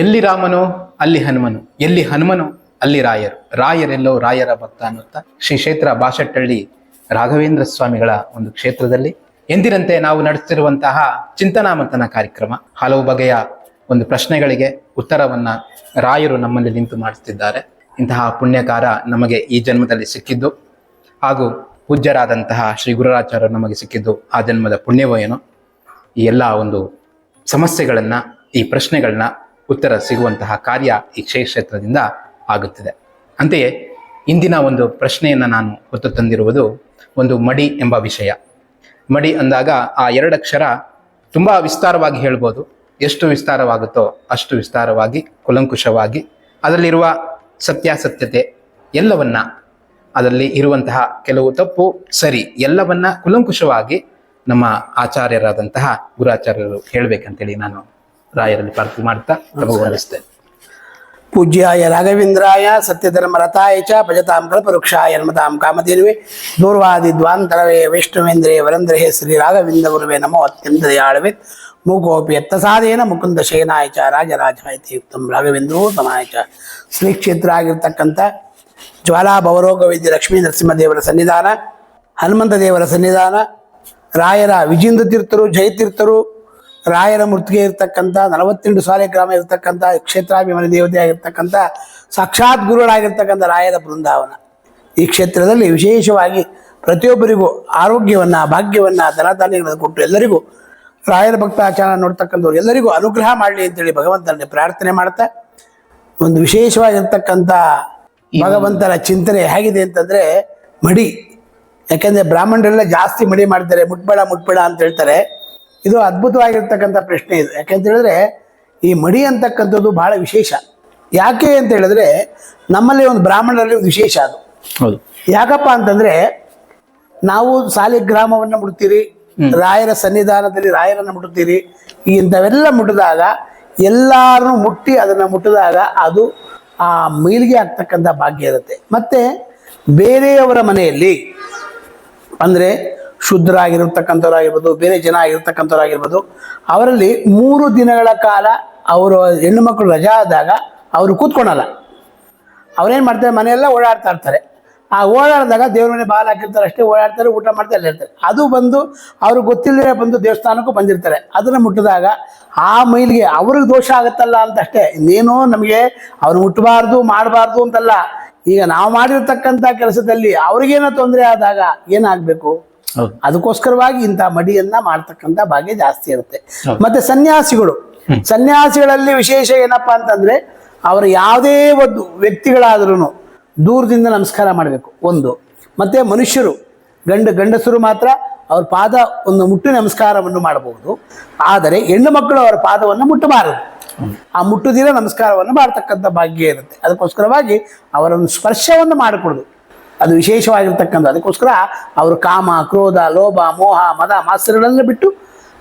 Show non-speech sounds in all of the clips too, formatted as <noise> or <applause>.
ಎಲ್ಲಿ ರಾಮನೋ, ಅಲ್ಲಿ ಹನುಮನು. ಎಲ್ಲಿ ಹನುಮನು, ಅಲ್ಲಿ ರಾಯರು. ರಾಯರೆಲ್ಲೋ ರಾಯರ ಭಕ್ತ ಅನ್ನುತ್ತಾ ಶ್ರೀ ಕ್ಷೇತ್ರ ಬಾಶೆಟ್ಟಳ್ಳಿ ರಾಘವೇಂದ್ರ ಸ್ವಾಮಿಗಳ ಒಂದು ಕ್ಷೇತ್ರದಲ್ಲಿ. ಎಂದಿನಂತೆ ನಾವು ನಡೆಸುತ್ತಿರುವಂತಹ ಚಿಂತನಾ ಮಂಥನ ಕಾರ್ಯಕ್ರಮ. ಹಲವು ಬಗೆಯ ಒಂದು ಪ್ರಶ್ನೆಗಳಿಗೆ ಉತ್ತರವನ್ನ ರಾಯರು ನಮ್ಮಲ್ಲಿ ನಿಂತು ಮಾಡಿಸ್ತಿದ್ದಾರೆ. ಇಂತಹ ಪುಣ್ಯಕಾರ ನಮಗೆ ಈ ಜನ್ಮದಲ್ಲಿ ಸಿಕ್ಕಿದ್ದು ಹಾಗೂ ಪೂಜ್ಯರಾದಂತಹ ಶ್ರೀ ಗುರುರಾಚಾರ್ಯರು ನಮಗೆ ಸಿಕ್ಕಿದ್ದು ಆ ಜನ್ಮದ ಪುಣ್ಯವೋ ಏನೋ ಈ ಎಲ್ಲ ಒಂದು ಸಮಸ್ಯೆಗಳನ್ನ, ಈ ಪ್ರಶ್ನೆಗಳನ್ನ ಉತ್ತರ ಸಿಗುವಂತಹ ಕಾರ್ಯ ಈ ಕ್ಷೇತ್ರದಿಂದ ಆಗುತ್ತಿದೆ. ಅಂತೆಯೇ ಇಂದಿನ ಒಂದು ಪ್ರಶ್ನೆಯನ್ನು ನಾನು ಹೊತ್ತು ತಂದಿರುವುದು ಒಂದು ಮಡಿ ಎಂಬ ವಿಷಯ. ಮಡಿ ಅಂದಾಗ ಆ ಎರಡಕ್ಷರ ತುಂಬ ವಿಸ್ತಾರವಾಗಿ ಹೇಳ್ಬೋದು. ಎಷ್ಟು ವಿಸ್ತಾರವಾಗುತ್ತೋ ಅಷ್ಟು ವಿಸ್ತಾರವಾಗಿ, ಕುಲಂಕುಷವಾಗಿ, ಅದರಲ್ಲಿರುವ ಸತ್ಯಾಸತ್ಯತೆ ಎಲ್ಲವನ್ನ ಅದರಲ್ಲಿ ಇರುವಂತಹ ಕೆಲವು ತಪ್ಪು ಸರಿ ಎಲ್ಲವನ್ನ ಕುಲಂಕುಷವಾಗಿ ನಮ್ಮ ಆಚಾರ್ಯರಾದಂತಹ ಗುರಾಚಾರ್ಯರು ಹೇಳಬೇಕಂತೇಳಿ ನಾನು ರಾಯರಲ್ಲಿ ಪ್ರಾರ್ಥನೆ ಮಾಡ್ತಾ ತಮಗರಿಸ್ತೇನೆ ಪೂಜ್ಯಾಯ ರಾಘವೇಂದ್ರಾಯ ಸತ್ಯಧರ್ಮರಥಾಯ ಚ, ಭಜತಾಂ ಕಲ್ಪವೃಕ್ಷಾಯ ನಮತಾಂ ಕಾಮಧೇನುವೆ. ದೂರ್ವಾದಿ ದ್ವಾಂತರವೇ ವೈಷ್ಣವೇಂದ್ರೇ ವರಂದ್ರಹೇ ಶ್ರೀ ರಾಘವೇಂದ್ರ ಗುರುವೇ ನಮೋ ಅತ್ಯಂತ ದಯಾಳವೆ. ಮೂಕೋಪಿ ಎತ್ತಸಾದೇನ ಮುಕುಂದ ಶಯನಾಯ ಚ ರಾಜರಾಜಾಯ ಯುಕ್ತಂ ರಾಘವೇಂದ್ರೋ ತಮಾಯ ಚ. ಶ್ರೀ ಕ್ಷೇತ್ರ ಆಗಿರ್ತಕ್ಕಂಥ ಜ್ವಾಲಾ ಭವರೋಗ ವೈದ್ಯ ಲಕ್ಷ್ಮೀ ನರಸಿಂಹದೇವರ ಸನ್ನಿಧಾನ ಹನುಮಂತ ದೇವರ ಸನ್ನಿಧಾನ, ರಾಯರ ವಿಜೇಂದ್ರ ತೀರ್ಥರು ಜಯತೀರ್ಥರು ರಾಯರ ಮೂರ್ತಿಗೆ ಇರತಕ್ಕಂಥ ನಲವತ್ತೆಂಟು ಸಾಲೆ ಗ್ರಾಮ ಇರತಕ್ಕಂಥ ಕ್ಷೇತ್ರಾಭಿಮಾನಿ ದೇವತೆ ಆಗಿರ್ತಕ್ಕಂಥ ಸಾಕ್ಷಾತ್ ಗುರುಗಳಾಗಿರ್ತಕ್ಕಂಥ ರಾಯರ ಬೃಂದಾವನ. ಈ ಕ್ಷೇತ್ರದಲ್ಲಿ ವಿಶೇಷವಾಗಿ ಪ್ರತಿಯೊಬ್ಬರಿಗೂ ಆರೋಗ್ಯವನ್ನು ಭಾಗ್ಯವನ್ನು ಧನಧಾನ್ಯಗಳನ್ನು ಕೊಟ್ಟು ಎಲ್ಲರಿಗೂ ರಾಯರ ಭಕ್ತಾಚಾರ ನೋಡ್ತಕ್ಕಂಥವ್ರು ಎಲ್ಲರಿಗೂ ಅನುಗ್ರಹ ಮಾಡಲಿ ಅಂತೇಳಿ ಭಗವಂತನಲ್ಲಿ ಪ್ರಾರ್ಥನೆ ಮಾಡ್ತಾ ಒಂದು ವಿಶೇಷವಾಗಿರ್ತಕ್ಕಂಥ ಭಗವಂತನ ಚಿಂತನೆ ಹೇಗಿದೆ ಅಂತಂದರೆ ಮಡಿ. ಯಾಕೆಂದರೆ ಬ್ರಾಹ್ಮಣರೆಲ್ಲ ಜಾಸ್ತಿ ಮಡಿ ಮಾಡ್ತಾರೆ ಮುಟ್ಬೇಡ ಮುಟ್ಬೇಡ ಅಂತ ಹೇಳ್ತಾರೆ. ಇದು ಅದ್ಭುತವಾಗಿರ್ತಕ್ಕಂಥ ಪ್ರಶ್ನೆ ಇದು. ಯಾಕೆಂತ ಹೇಳಿದ್ರೆ ಈ ಮಡಿ ಅಂತಕ್ಕಂಥದ್ದು ಬಹಳ ವಿಶೇಷ. ಯಾಕೆ ಅಂತ ಹೇಳಿದ್ರೆ ನಮ್ಮಲ್ಲಿ ಒಂದು ಬ್ರಾಹ್ಮಣರಲ್ಲಿ ಒಂದು ವಿಶೇಷ ಅದು. ಹೌದು. ಯಾಕಪ್ಪ ಅಂತಂದ್ರೆ ನಾವು ಸಾಲಿಗ್ರಾಮವನ್ನು ಮುಟ್ತೀರಿ ರಾಯರ ಸನ್ನಿಧಾನದಲ್ಲಿ ರಾಯರನ್ನು ಮುಟ್ಟುತ್ತೀರಿ ಈ ಇಂಥವೆಲ್ಲ ಮುಟ್ಟಿದಾಗ ಎಲ್ಲಾರನ್ನು ಮುಟ್ಟಿ ಅದನ್ನು ಮುಟ್ಟಿದಾಗ ಅದು ಆ ಮೈಲಿಗೆ ಆಗ್ತಕ್ಕಂಥ ಭಾಗ್ಯ ಇರುತ್ತೆ. ಮತ್ತೆ ಬೇರೆಯವರ ಮನೆಯಲ್ಲಿ ಅಂದರೆ ಶುದ್ಧರಾಗಿರ್ತಕ್ಕಂಥವ್ರಾಗಿರ್ಬೋದು, ಬೇರೆ ಜನ ಆಗಿರ್ತಕ್ಕಂಥವ್ರಾಗಿರ್ಬೋದು, ಅವರಲ್ಲಿ ಮೂರು ದಿನಗಳ ಕಾಲ ಅವರು ಹೆಣ್ಣು ಮಕ್ಕಳು ರಜಾ ಆದಾಗ ಅವರು ಕೂತ್ಕೊಳಲ್ಲ. ಅವ್ರೇನು ಮಾಡ್ತಾರೆ, ಮನೆಯೆಲ್ಲ ಓಡಾಡ್ತಾ ಇರ್ತಾರೆ. ಆ ಓಡಾಡಿದಾಗ ದೇವ್ರ ಮನೆ ಬಾಲ್ ಹಾಕಿರ್ತಾರೆ, ಅಷ್ಟೇ ಓಡಾಡ್ತಾರೆ, ಊಟ ಮಾಡ್ತಾ ಇರ್ತಾರೆ. ಅದು ಬಂದು ಅವ್ರಿಗೆ ಗೊತ್ತಿಲ್ಲದೆ ಬಂದು ದೇವಸ್ಥಾನಕ್ಕೂ ಬಂದಿರ್ತಾರೆ. ಅದನ್ನು ಮುಟ್ಟಿದಾಗ ಆ ಮೈಲಿಗೆ ಅವ್ರಿಗೆ ದೋಷ ಆಗುತ್ತಲ್ಲ ಅಂತ ಅಷ್ಟೇ ಇನ್ನೇನೋ ನಮಗೆ ಅವ್ರು ಮುಟ್ಟಬಾರ್ದು ಮಾಡಬಾರ್ದು ಅಂತಲ್ಲ. ಈಗ ನಾವು ಮಾಡಿರ್ತಕ್ಕಂಥ ಕೆಲಸದಲ್ಲಿ ಅವ್ರಿಗೇನೋ ತೊಂದರೆ ಆದಾಗ ಏನಾಗಬೇಕು? ಅದಕ್ಕೋಸ್ಕರವಾಗಿ ಇಂಥ ಮಡಿಯನ್ನ ಮಾಡ್ತಕ್ಕಂಥ ಭಾಗ್ಯ ಜಾಸ್ತಿ ಇರುತ್ತೆ. ಮತ್ತೆ ಸನ್ಯಾಸಿಗಳು. ಸನ್ಯಾಸಿಗಳಲ್ಲಿ ವಿಶೇಷ ಏನಪ್ಪಾ ಅಂತಂದ್ರೆ ಅವರ ಯಾವುದೇ ಒಂದು ವ್ಯಕ್ತಿಗಳಾದ್ರೂ ದೂರದಿಂದ ನಮಸ್ಕಾರ ಮಾಡಬೇಕು. ಒಂದು. ಮತ್ತೆ ಮನುಷ್ಯರು ಗಂಡ ಗಂಡಸರು ಮಾತ್ರ ಅವ್ರ ಪಾದ ಒಂದು ಮುಟ್ಟು ನಮಸ್ಕಾರವನ್ನು ಮಾಡಬಹುದು ಆದರೆ ಹೆಣ್ಣು ಮಕ್ಕಳು ಅವರ ಪಾದವನ್ನು ಮುಟ್ಟಬಾರದು. ಆ ಮುಟ್ಟುದಿರ ನಮಸ್ಕಾರವನ್ನು ಮಾಡ್ತಕ್ಕಂಥ ಭಾಗ್ಯ ಇರುತ್ತೆ. ಅದಕ್ಕೋಸ್ಕರವಾಗಿ ಅವರನ್ನು ಸ್ಪರ್ಶವನ್ನು ಮಾಡಿಕೊಡುದು. ಅದು ವಿಶೇಷವಾಗಿರ್ತಕ್ಕಂಥ ಅದಕ್ಕೋಸ್ಕರ ಅವರು ಕಾಮ ಕ್ರೋಧ ಲೋಭ ಮೋಹ ಮದ ಮಾಸ್ತ್ರಗಳನ್ನು ಬಿಟ್ಟು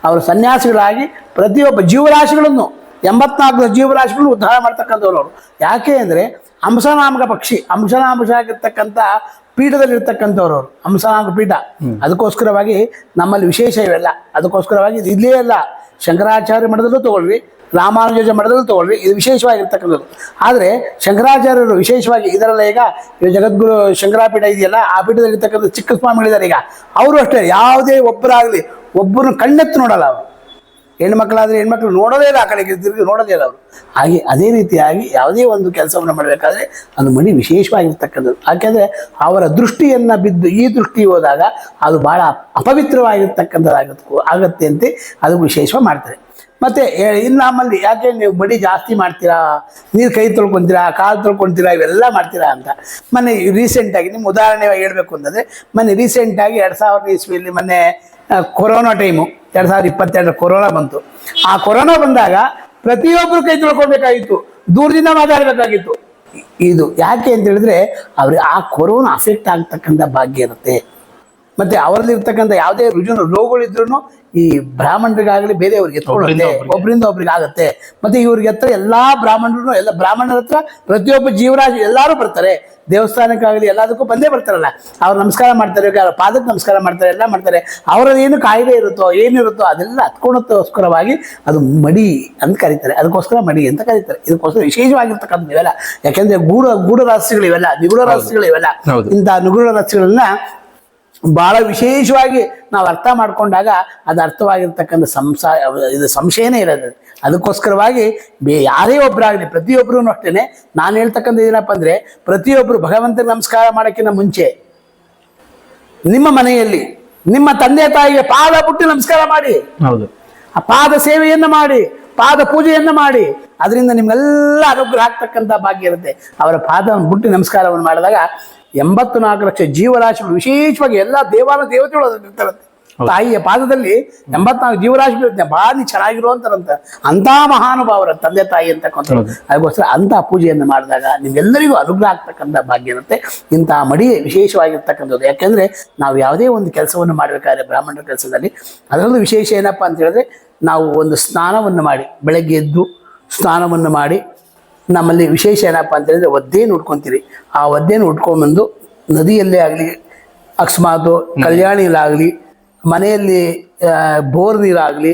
ಅವರು ಸನ್ಯಾಸಿಗಳಾಗಿ ಪ್ರತಿಯೊಬ್ಬ ಜೀವರಾಶಿಗಳನ್ನು ಎಂಬತ್ನಾಲ್ಕು ಜೀವರಾಶಿಗಳನ್ನು ಉದ್ಧಾರ ಮಾಡ್ತಕ್ಕಂಥವ್ರು ಅವರು. ಯಾಕೆ ಅಂದರೆ ಅಂಶನಾಮಕ ಪಕ್ಷಿ ಅಂಶನಾಂಶ ಆಗಿರ್ತಕ್ಕಂಥ ಪೀಠದಲ್ಲಿರ್ತಕ್ಕಂಥವ್ರು ಅವರು. ಅಂಶನಾಮಕ ಪೀಠ. ಅದಕ್ಕೋಸ್ಕರವಾಗಿ ನಮ್ಮಲ್ಲಿ ವಿಶೇಷ ಇವೆಲ್ಲ. ಅದಕ್ಕೋಸ್ಕರವಾಗಿ ಇದು ಇಲ್ಲೇ. ಅಲ್ಲ ಶಂಕರಾಚಾರ್ಯ ಮಠದಲ್ಲೂ ತಗೊಳ್ರಿ. ರಾಮಾನುಜ ಮಠದಲ್ಲಿ ತಗೊಳ್ಳಿ ಇದು ವಿಶೇಷವಾಗಿರ್ತಕ್ಕಂಥದ್ದು. ಆದರೆ ಶಂಕರಾಚಾರ್ಯರು ವಿಶೇಷವಾಗಿ ಇದರಲ್ಲ ಈಗ ಜಗದ್ಗುರು ಶಂಕರಾಪೀಠ ಇದೆಯಲ್ಲ, ಆ ಪೀಠದಲ್ಲಿರ್ತಕ್ಕಂಥ ಚಿಕ್ಕ ಸ್ವಾಮಿಗಳಿದ್ದಾರೆ ಈಗ. ಅವರು ಅಷ್ಟೇ, ಯಾವುದೇ ಒಬ್ಬರಾಗಲಿ ಒಬ್ಬರನ್ನ ಕಣ್ಣೆತ್ತು ನೋಡಲ್ಲ ಅವರು. ಹೆಣ್ಮಕ್ಳಾದರೆ ಹೆಣ್ಮಕ್ಳು ನೋಡೋದೇ ಇಲ್ಲ, ಆ ಕಡೆಗೆ ತಿರುಗಿ ನೋಡೋದೇ ಇಲ್ಲ ಅವರು. ಹಾಗೆ ಅದೇ ರೀತಿಯಾಗಿ ಯಾವುದೇ ಒಂದು ಕೆಲಸವನ್ನು ಮಾಡಬೇಕಾದ್ರೆ ಅದು ಮಣಿ ವಿಶೇಷವಾಗಿರ್ತಕ್ಕಂಥದ್ದು. ಯಾಕೆಂದರೆ ಅವರ ದೃಷ್ಟಿಯನ್ನು ಬಿದ್ದು ಈ ದೃಷ್ಟಿ ಹೋದಾಗ ಅದು ಭಾಳ ಅಪವಿತ್ರವಾಗಿರ್ತಕ್ಕಂಥದ್ದಾಗತ್ತೆ ಆಗತ್ತೆ ಅಂತ ಅದು ವಿಶೇಷವಾಗಿ ಮಾಡ್ತಾರೆ. ಮತ್ತು ಇನ್ನು ನಮ್ಮಲ್ಲಿ ಯಾಕೆ ನೀವು ಬಡಿ ಜಾಸ್ತಿ ಮಾಡ್ತೀರಾ? ನೀರು ಕೈ ತೊಳ್ಕೊತೀರಾ, ಕಾಲು ತೊಳ್ಕೊತೀರಾ, ಇವೆಲ್ಲ ಮಾಡ್ತೀರಾ ಅಂತ. ಮೊನ್ನೆ ರೀಸೆಂಟಾಗಿ ನಿಮ್ಮ ಉದಾಹರಣೆ ಹೇಳಬೇಕು ಅಂತಂದರೆ, ಮೊನ್ನೆ ರೀಸೆಂಟಾಗಿ ಎರಡು ಸಾವಿರದ ಇಸ್ವಿಯಲ್ಲಿ ಮೊನ್ನೆ ಕೊರೋನಾ ಟೈಮು ಎರಡು ಸಾವಿರದ ಇಪ್ಪತ್ತೆರಡರ ಕೊರೋನಾ ಬಂತು. ಆ ಕೊರೋನಾ ಬಂದಾಗ ಪ್ರತಿಯೊಬ್ಬರು ಕೈ ತೊಳ್ಕೊಬೇಕಾಗಿತ್ತು ದೂರದಿಂದ ಮಾತಾಡಬೇಕಾಗಿತ್ತು. ಇದು ಯಾಕೆ ಅಂತ ಹೇಳಿದ್ರೆ, ಅವ್ರಿಗೆ ಆ ಕೊರೋನಾ ಅಫೆಕ್ಟ್ ಆಗ್ತಕ್ಕಂಥ ಭಾಗ್ಯ ಇರುತ್ತೆ. ಮತ್ತೆ ಅವರಲ್ಲಿ ಇರ್ತಕ್ಕಂಥ ಯಾವುದೇ ರುಜು ರೋಗಗಳಿದ್ರು ಈ ಬ್ರಾಹ್ಮಣರಿಗಾಗಲಿ ಬೇರೆಯವ್ರಿಗೆ ಎತ್ಕೊಳ್ಳುತ್ತೆ. ಒಬ್ಬರಿಂದ ಒಬ್ರಿಗೆ. ಆಗುತ್ತೆ. ಮತ್ತೆ ಇವ್ರಿಗೆ ಹತ್ರ ಎಲ್ಲಾ ಬ್ರಾಹ್ಮಣರು ಎಲ್ಲ ಬ್ರಾಹ್ಮಣರ ಹತ್ರ ಪ್ರತಿಯೊಬ್ಬ ಜೀವರಾಶಿ ಎಲ್ಲರೂ ಬರ್ತಾರೆ. ದೇವಸ್ಥಾನಕ್ಕಾಗಲಿ ಎಲ್ಲದಕ್ಕೂ ಬಂದೇ ಬರ್ತಾರಲ್ಲ. ಅವ್ರು ನಮಸ್ಕಾರ ಮಾಡ್ತಾರೆ ಅವ್ರ ಪಾದಕ್ಕೆ ನಮಸ್ಕಾರ ಮಾಡ್ತಾರೆ ಎಲ್ಲ ಮಾಡ್ತಾರೆ. ಅವರಲ್ಲಿ ಏನು ಕಾಯಿಲೆ ಇರುತ್ತೋ ಏನಿರುತ್ತೋ ಅದೆಲ್ಲ ಹತ್ಕೊಳೋದಕ್ಕೋಸ್ಕರವಾಗಿ ಅದು ಮಡಿ ಅಂತ ಕರೀತಾರೆ. ಅದಕ್ಕೋಸ್ಕರ ಮಡಿ ಅಂತ ಕರೀತಾರೆ. ಇದಕ್ಕೋಸ್ಕರ ವಿಶೇಷವಾಗಿರ್ತಕ್ಕಂಥ ಇವೆಲ್ಲ. ಯಾಕೆಂದ್ರೆ ಗೂಢ ಗೂಢ ರಹಸ್ಯಗಳು ಇವೆಲ್ಲ ನಿಗೂಢ ರಹಸ್ಯಗಳು ಇವೆಲ್ಲ. ಇಂಥ ನಿಗೂಢ ರಹಸ್ಯಗಳನ್ನ ಬಹಳ ವಿಶೇಷವಾಗಿ ನಾವು ಅರ್ಥ ಮಾಡಿಕೊಂಡಾಗ ಅದು ಅರ್ಥವಾಗಿರ್ತಕ್ಕಂಥ ಸಂಸಾ ಇದು ಸಂಶಯನೇ ಇರೋದು. ಅದಕ್ಕೋಸ್ಕರವಾಗಿ ಬೇ ಯಾರೇ ಒಬ್ಬರಾಗಲಿ ಪ್ರತಿಯೊಬ್ಬರೂ ಅಷ್ಟೇ ನಾನು ಹೇಳ್ತಕ್ಕಂಥ ಏನಪ್ಪ ಅಂದರೆ ಪ್ರತಿಯೊಬ್ಬರು ಭಗವಂತನ ನಮಸ್ಕಾರ ಮಾಡೋಕ್ಕಿಂತ ಮುಂಚೆ ನಿಮ್ಮ ಮನೆಯಲ್ಲಿ ನಿಮ್ಮ ತಂದೆ ತಾಯಿಗೆ ಪಾದ ಬಿಟ್ಟು ನಮಸ್ಕಾರ ಮಾಡಿ. ಹೌದು. ಆ ಪಾದ ಸೇವೆಯನ್ನು ಮಾಡಿ. ಪಾದ ಪೂಜೆಯನ್ನು ಮಾಡಿ. ಅದರಿಂದ ನಿಮ್ಗೆಲ್ಲ ಅನುಗ್ರಹ ಆಗ್ತಕ್ಕಂಥ ಭಾಗ್ಯ ಇರುತ್ತೆ. ಅವರ ಪಾದವನ್ನು ಬಿಟ್ಟು ನಮಸ್ಕಾರವನ್ನು ಮಾಡಿದಾಗ ಎಂಬತ್ತು ನಾಲ್ಕು ಲಕ್ಷ ಜೀವರಾಶಿಗಳು ವಿಶೇಷವಾಗಿ ಎಲ್ಲ ದೇವಾಲಯ ದೇವತೆಗಳು ಅದನ್ನು ಇರ್ತಾರಂತೆ. ತಾಯಿಯ ಪಾದದಲ್ಲಿ ಎಂಬತ್ನಾಲ್ಕು ಜೀವರಾಶಿಗಳು ಇರುತ್ತೆ ಭಾರಿ ಚೆನ್ನಾಗಿರುವಂತಾರಂತ. ಅಂಥ ಮಹಾನುಭಾವರ ತಂದೆ ತಾಯಿ ಅಂತಕ್ಕಂಥ ಅದಕ್ಕೋಸ್ಕರ ಅಂಥ ಪೂಜೆಯನ್ನು ಮಾಡಿದಾಗ ನಿಮ್ಗೆಲ್ಲರಿಗೂ ಅನುಗ್ರಹ ಆಗ್ತಕ್ಕಂಥ ಭಾಗ್ಯ ಇರುತ್ತೆ. ಇಂಥ ಮಡಿ ವಿಶೇಷವಾಗಿರ್ತಕ್ಕಂಥದ್ದು. ಯಾಕೆಂದ್ರೆ ನಾವು ಯಾವುದೇ ಒಂದು ಕೆಲಸವನ್ನು ಮಾಡಬೇಕಾದ್ರೆ ಬ್ರಾಹ್ಮಣರ ಕೆಲಸದಲ್ಲಿ ಅದರಲ್ಲೂ ವಿಶೇಷ ಏನಪ್ಪ ಅಂತ ಹೇಳಿದ್ರೆ ನಾವು ಒಂದು ಸ್ನಾನವನ್ನು ಮಾಡಿ, ಬೆಳಗ್ಗೆ ಎದ್ದು ಸ್ನಾನವನ್ನು ಮಾಡಿ, ನಮ್ಮಲ್ಲಿ ವಿಶೇಷ ಏನಪ್ಪ ಅಂತೇಳಿದರೆ ಒದ್ದೆಯನ್ನು ಉಟ್ಕೊತೀರಿ. ಆ ಒದ್ದೆಯನ್ನು ಉಟ್ಕೊಂಡ್ಬಂದು ನದಿಯಲ್ಲೇ ಆಗಲಿ, ಅಕಸ್ಮಾತು ಕಲ್ಯಾಣಿಲಾಗಲಿ ಮನೆಯಲ್ಲಿ ಬೋರ್ ನೀರಾಗಲಿ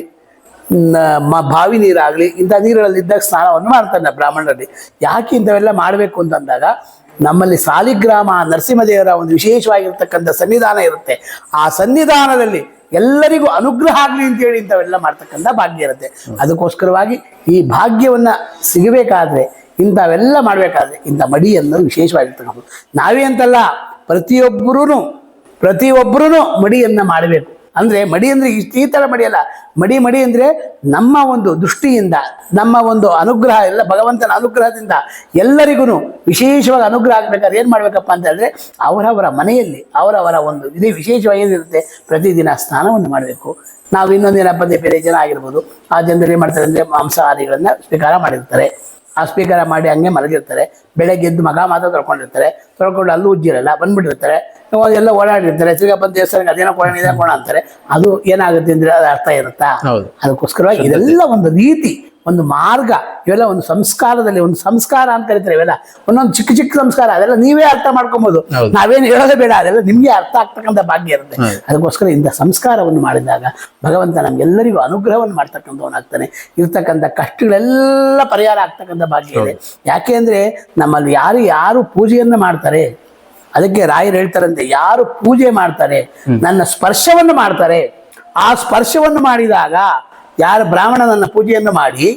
ಮ, ಬಾವಿ ನೀರಾಗಲಿ, ಇಂಥ ನೀರುಗಳಲ್ಲಿ ಇದ್ದಾಗ ಸ್ನಾನವನ್ನು ಮಾಡ್ತಾನೆ ಬ್ರಾಹ್ಮಣರಲ್ಲಿ. ಯಾಕೆ ಇಂಥವೆಲ್ಲ ಮಾಡಬೇಕು ಅಂತಂದಾಗ ನಮ್ಮಲ್ಲಿ ಸಾಲಿಗ್ರಾಮ ನರಸಿಂಹದೇವರ ಒಂದು ವಿಶೇಷವಾಗಿರ್ತಕ್ಕಂಥ ಸನ್ನಿಧಾನ ಇರುತ್ತೆ. ಆ ಸನ್ನಿಧಾನದಲ್ಲಿ ಎಲ್ಲರಿಗೂ ಅನುಗ್ರಹ ಆಗಲಿ ಅಂತೇಳಿ ಇಂಥವೆಲ್ಲ ಮಾಡ್ತಕ್ಕಂಥ ಭಾಗ್ಯ ಇರುತ್ತೆ. ಅದಕ್ಕೋಸ್ಕರವಾಗಿ ಈ ಭಾಗ್ಯವನ್ನ ಸಿಗಬೇಕಾದ್ರೆ ಇಂಥವೆಲ್ಲ ಮಾಡಬೇಕಾದ್ರೆ ಇಂಥ ಮಡಿ ಅನ್ನೋದು ವಿಶೇಷವಾಗಿರ್ತಕ್ಕಂಥದ್ದು. ನಾವೇ ಅಂತಲ್ಲ ಪ್ರತಿಯೊಬ್ಬರೂ ಪ್ರತಿಯೊಬ್ಬರೂ ಮಡಿಯನ್ನು ಮಾಡಬೇಕು. ಅಂದ್ರೆ ಮಡಿ ಅಂದರೆ ಇಷ್ಟು ಈ ಥರ ಮಡಿ ಅಲ್ಲ. ಮಡಿ ಮಡಿ ಅಂದರೆ ನಮ್ಮ ಒಂದು ದೃಷ್ಟಿಯಿಂದ, ನಮ್ಮ ಒಂದು ಅನುಗ್ರಹ ಎಲ್ಲ ಭಗವಂತನ ಅನುಗ್ರಹದಿಂದ ಎಲ್ಲರಿಗೂ ವಿಶೇಷವಾಗಿ ಅನುಗ್ರಹ ಆಗಬೇಕಾದ್ರೆ ಏನು ಮಾಡಬೇಕಪ್ಪ ಅಂತ ಹೇಳಿದ್ರೆ ಅವರವರ ಮನೆಯಲ್ಲಿ, ಅವರವರ ಒಂದು ಇದೇ ವಿಶೇಷವಾಗಿ ಏನಿರುತ್ತೆ, ಪ್ರತಿದಿನ ಸ್ನಾನವನ್ನು ಮಾಡಬೇಕು. ನಾವು ಇನ್ನೊಂದು ಏನಪ್ಪ ಅಂದರೆ ಬೇರೆ ಜನ ಆಗಿರ್ಬೋದು, ಆ ಜನರು ಏನು ಮಾಡ್ತಾರೆ ಅಂದರೆ ಮಾಂಸಾಹಾರಿಗಳನ್ನು ಸ್ವೀಕಾರ ಮಾಡಿರ್ತಾರೆ. ಆ ಸ್ವೀಕಾರ ಮಾಡಿ ಹಂಗೆ ಮಲಗಿರ್ತಾರೆ. ಬೆಳಗ್ಗೆ ಎದ್ದು ಮಗ ಮಾತ್ರ ತೊಳ್ಕೊಂಡಿರ್ತಾರೆ. ತೊಳ್ಕೊಂಡು ಅಲ್ಲೂ ಉಜ್ಜಿರಲ್ಲ ಬಂದ್ಬಿಟ್ಟಿರ್ತಾರೆ. ಎಲ್ಲ ಓಡಾಡಿರ್ತಾರೆ. ಶ್ರೀಗಪ್ಪನ ದೇವಸ್ಥಾನಕ್ಕೆ ಅದೇನೋ ಕೊಡೋಣ ಇದೇ ಕೊಡೋಣ ಅಂತಾರೆ. ಅದು ಏನಾಗುತ್ತೆ ಅಂದ್ರೆ ಅದು ಅರ್ಥ ಇರುತ್ತಾ. ಅದಕ್ಕೋಸ್ಕರವಾಗಿ ಇದೆಲ್ಲ ಒಂದು ರೀತಿ ಒಂದು ಮಾರ್ಗ ಇವೆಲ್ಲ ಒಂದು ಸಂಸ್ಕಾರದಲ್ಲಿ ಒಂದು ಸಂಸ್ಕಾರ ಅಂತ ಹೇಳ್ತಾರೆ ಇವೆಲ್ಲ. ಒಂದೊಂದು ಚಿಕ್ಕ ಚಿಕ್ಕ ಸಂಸ್ಕಾರ ಅದೆಲ್ಲ ನೀವೇ ಅರ್ಥ ಮಾಡ್ಕೊಬೋದು. ನಾವೇನು ಹೇಳೋದೇ ಬೇಡ ಅದೆಲ್ಲ ನಿಮಗೆ ಅರ್ಥ ಆಗ್ತಕ್ಕಂಥ ಭಾಗ್ಯ ಇರುತ್ತೆ. ಅದಕ್ಕೋಸ್ಕರ ಇಂಥ ಸಂಸ್ಕಾರವನ್ನು ಮಾಡಿದಾಗ ಭಗವಂತ ನಮ್ಗೆಲ್ಲರಿಗೂ ಅನುಗ್ರಹವನ್ನು ಮಾಡ್ತಕ್ಕಂಥವನಾಗ್ತಾನೆ. ಇರ್ತಕ್ಕಂಥ ಕಷ್ಟಗಳೆಲ್ಲ ಪರಿಹಾರ ಆಗ್ತಕ್ಕಂಥ ಭಾಗ್ಯ ಇದೆ. ಯಾಕೆ ಅಂದರೆ ನಮ್ಮಲ್ಲಿ ಯಾರು ಯಾರು ಪೂಜೆಯನ್ನು ಮಾಡ್ತಾರೆ ಅದಕ್ಕೆ ರಾಯರು ಹೇಳ್ತಾರಂತೆ ಯಾರು ಪೂಜೆ ಮಾಡ್ತಾರೆ ನನ್ನ ಸ್ಪರ್ಶವನ್ನು ಮಾಡ್ತಾರೆ. ಆ ಸ್ಪರ್ಶವನ್ನು ಮಾಡಿದಾಗ ಯಾರು ಬ್ರಾಹ್ಮಣನನ್ನು ಪೂಜೆಯನ್ನು ಮಾಡಿ